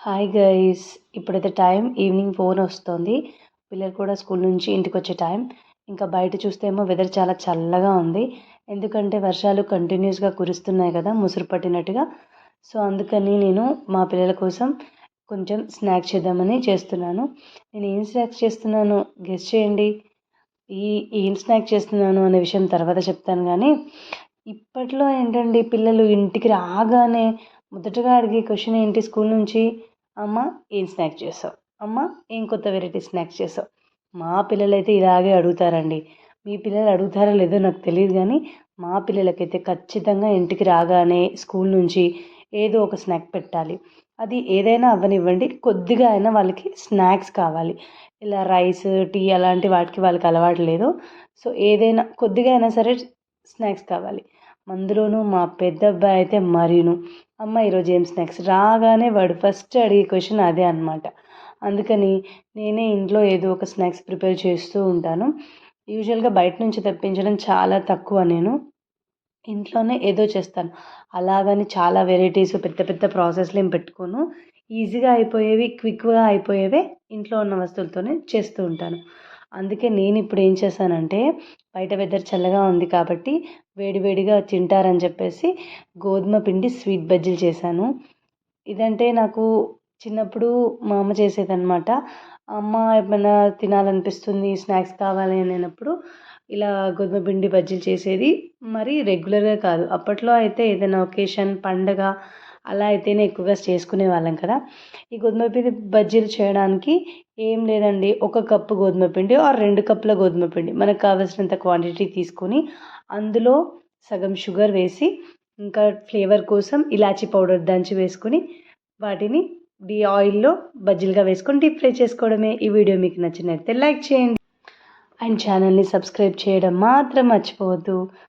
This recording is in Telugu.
హాయ్ గైస్ ఇప్పుడైతే టైం ఈవినింగ్ ఫోర్ వస్తుంది. పిల్లలు కూడా స్కూల్ నుంచి ఇంటికి వచ్చే టైం ఇంకా బయట చూస్తే ఏమో వెదర్ చాలా చల్లగా ఉంది. ఎందుకంటే వర్షాలు కంటిన్యూస్గా కురుస్తున్నాయి కదా ముసురు పట్టినట్టుగా. సో అందుకని నేను మా పిల్లల కోసం కొంచెం స్నాక్స్ చేద్దామని చేస్తున్నాను. నేను ఏం స్నాక్స్ చేస్తున్నాను? గెస్ట్ చేయండి. ఈ ఏం స్నాక్ చేస్తున్నాను అనే విషయం తర్వాత చెప్తాను కానీ ఇప్పట్లో ఏంటండి పిల్లలు ఇంటికి రాగానే మొదటగా అడిగే క్వశ్చన్ ఏంటి స్కూల్ నుంచి? అమ్మ ఏం స్నాక్స్ చేసావు? అమ్మ ఏం కొత్త వెరైటీ స్నాక్స్ చేసావు? మా పిల్లలైతే ఇలాగే అడుగుతారండి. మీ పిల్లలు అడుగుతారో లేదో నాకు తెలియదు కానీ మా పిల్లలకైతే ఖచ్చితంగా ఇంటికి రాగానే స్కూల్ నుంచి ఏదో ఒక స్నాక్ పెట్టాలి. అది ఏదైనా అవ్వనివ్వండి. కొద్దిగా అయినా వాళ్ళకి స్నాక్స్ కావాలి. ఇలా రైస్ టీ అలాంటి వాటికి వాళ్ళకి అలవాటు లేదు. సో ఏదైనా కొద్దిగా అయినా సరే స్నాక్స్ కావాలి. అందులోనూ మా పెద్ద అబ్బాయి అయితే మరీను. అమ్మ ఈరోజు ఏం స్నాక్స్? రాగానే వాడు ఫస్ట్ అడిగే క్వశ్చన్ అదే అనమాట అందుకని నేనే ఇంట్లో ఏదో ఒక స్నాక్స్ ప్రిపేర్ చేస్తూ ఉంటాను. యూజువల్గా బయట నుంచి తెప్పించడం చాలా తక్కువ నేను. ఇంట్లోనే ఏదో చేస్తాను. అలాగని చాలా వెరైటీస్ పెద్ద పెద్ద ప్రాసెస్లు ఏం పెట్టుకోను. ఈజీగా అయిపోయేవి క్విక్గా అయిపోయేవి ఇంట్లో ఉన్న వస్తువులతోనే చేస్తూ ఉంటాను. అందుకే నేను ఇప్పుడు ఏం చేశానంటే బయట వెదర్ చల్లగా ఉంది కాబట్టి వేడివేడిగా తింటారని చెప్పేసి గోధుమ పిండి స్వీట్ బజ్జీలు చేశాను. ఇదంటే నాకు చిన్నప్పుడు మా అమ్మ చేసేదనమాట అమ్మ ఏమైనా తినాలనిపిస్తుంది స్నాక్స్ కావాలి అనేటప్పుడు ఇలా గోధుమ పిండి బజ్జీలు చేసేది. మరి రెగ్యులర్గా కాదు. అప్పట్లో అయితే ఏదైనా ఒకేషన్ పండగ అలా అయితేనే ఎక్కువగా చేసుకునే వాళ్ళం కదా. ఈ గోధుమ పిండి బజ్జీలు చేయడానికి ఏం లేదండి. ఒక కప్పు గోధుమ పిండి ఆర్ రెండు కప్పుల గోధుమ పిండి. మనకు కావాల్సినంత క్వాంటిటీ తీసుకొని అందులో సగం షుగర్ వేసి ఇంకా ఫ్లేవర్ కోసం ఇలాచీ పౌడర్ దంచి వేసుకొని వాటిని డీ ఆయిల్లో బజ్జీలుగా వేసుకొని డీప్ ఫ్రై చేసుకోవడమే. ఈ వీడియో మీకు నచ్చినట్లయితే లైక్ చేయండి. అండ్ ఛానల్ని సబ్స్క్రైబ్ చేయడం మాత్రం మర్చిపోవద్దు.